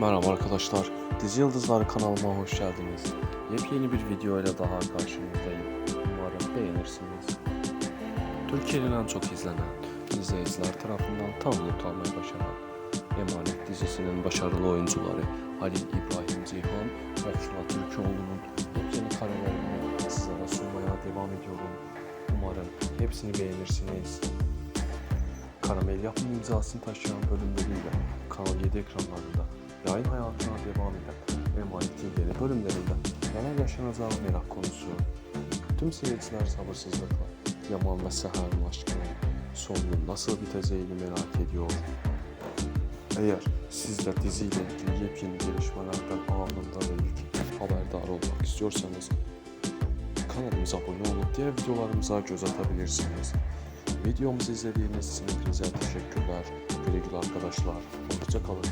Merhaba arkadaşlar, Dizi Yıldızları kanalıma hoş geldiniz. Yepyeni bir video ile daha karşınızdayım. Umarım beğenirsiniz. Türkiye'nin en çok izlenen, izleyiciler tarafından tam not almaya başaran Emanet dizisinin başarılı oyuncuları Ali İbrahim Ceyhan ve Sıla Türkoğlu'nun yepyeni karelerini sizlere sunmaya devam ediyorum. Umarım hepsini beğenirsiniz. Karamel yapım imzasını taşıyan bölümleriyle Kanal 7 ekranlarında yayın hayatına devam eden Emanet'in yeni bölümlerinde neler yaşanacağı merak konusu. Tüm seyirciler sabırsızlıkla Yaman ve Seher'in aşkının sonunun nasıl biteceğini merak ediyor. Eğer siz de diziyle ilgili yepyeni gelişmelerden anında ve ilk haberdar olmak istiyorsanız kanalımıza abone olup diğer videolarımıza göz atabilirsiniz. Videomuzu izlediğiniz için hepinize teşekkürler. Güle güle arkadaşlar. Hoşçakalın.